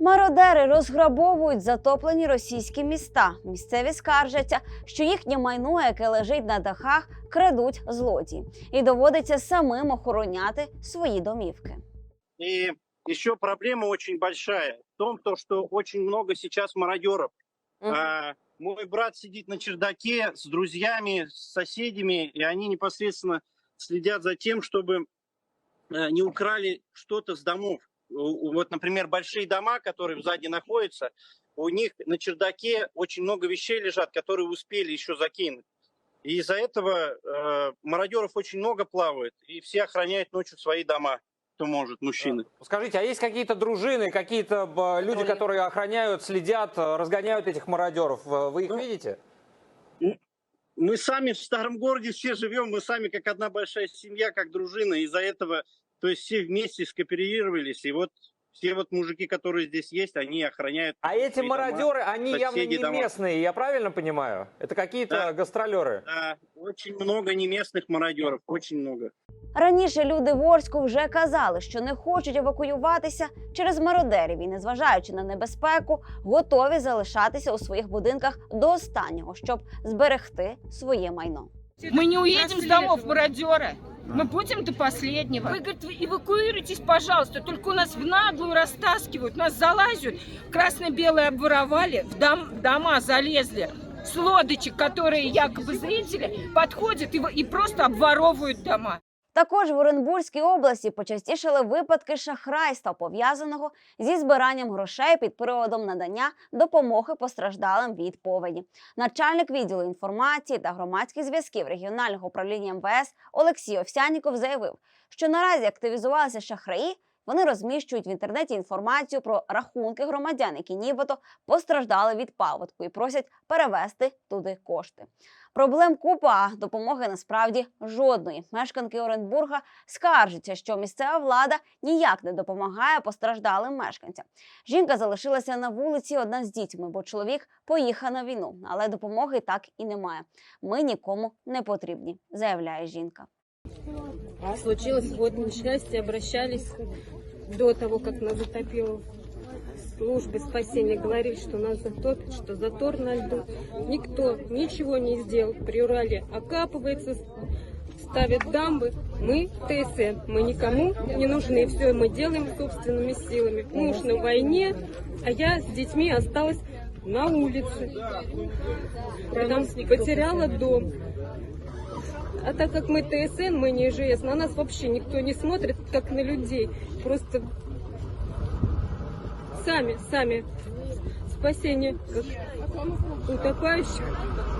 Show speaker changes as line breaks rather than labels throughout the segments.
Мародери розграбовують затоплені російські міста. Місцеві скаржаться, що їхнє майно, яке лежить на дахах, крадуть злодії, і доводиться самим охороняти свої домівки.
И еще проблема очень большая в том, то, что очень много сейчас мародеров. А, мой брат сидит на чердаке с друзьями, с соседями, и они непосредственно следят за тем, чтобы э, не украли что-то с домов. Вот, например, большие дома, которые сзади находятся, у них на чердаке очень много вещей лежат, которые успели еще закинуть. И из-за этого э, мародеров очень много плавает, и все охраняют ночью свои дома, кто может, мужчины.
Скажите, а есть какие-то дружины, какие-то б, люди,
Которые-
которые охраняют, следят, э, разгоняют этих мародеров? Э, Вы их
Ну,
видите?
Мы сами в старом городе все живем, мы сами как одна большая семья, как дружина. Из-за этого, то есть все вместе скооперировались, и вот все вот мужики, которые здесь есть, они охраняют.
А эти
свои дома.
мародеры, они явно
соседи
не
дома.
местные, я правильно понимаю? Это какие-то
Да.
гастролеры?
Да, очень много неместных мародеров, очень много.
Раніше люди в Орську вже казали, що не хочуть евакуюватися через мародерів і, незважаючи на небезпеку, готові залишатися у своїх будинках до останнього, щоб зберегти своє майно.
Мы не уедем с домов мародера. Мы будем до последнего. Вы, говорит, вы эвакуируйтесь, пожалуйста. Только у нас в наглую растаскивают, нас залазят. Красно-белые обворовали, в дом- дома залезли. С лодочек, которые якобы зрители, подходят и, в- и просто обворовывают дома.
Також в Оренбурзькій області почастішали випадки шахрайства, пов'язаного зі збиранням грошей під приводом надання допомоги постраждалим від повені. Начальник відділу інформації та громадських зв'язків регіонального управління МВС Олексій Овсяніков заявив, що наразі активізувалися шахраї. Вони розміщують в інтернеті інформацію про рахунки громадян, які нібито постраждали від паводку, і просять перевести туди кошти. Проблем купа, допомоги насправді жодної. Мешканки Оренбурга скаржаться, що місцева влада ніяк не допомагає постраждалим мешканцям. Жінка залишилася на вулиці одна з дітьми, бо чоловік поїхав на війну, але допомоги так і немає. Ми нікому не потрібні, заявляє жінка.
случилось вот несчастье, обращались до того, как нас затопило службы спасения, говорили, что нас затопит, что затор на льду. Никто ничего не сделал. При Урале окапывается, ставят дамбы. Мы ТСН, мы никому не нужны. Все мы делаем собственными силами. Муж на войне, а я с детьми осталась на улице. Там потеряла дом. А так как мы ТСН, мы не ИЖС, на нас вообще никто не смотрит, как на людей. Просто сами, сами спасение утопающих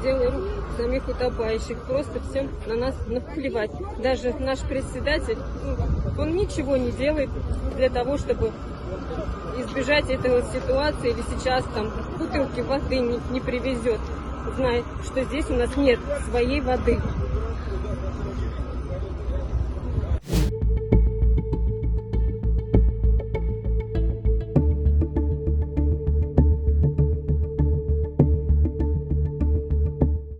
делаем самих утопающих. Просто всем на нас наплевать. Даже наш председатель, ну, он ничего не делает для того, чтобы избежать этого ситуации или сейчас там бутылки воды не, не привезет, зная, что здесь у нас нет своей воды.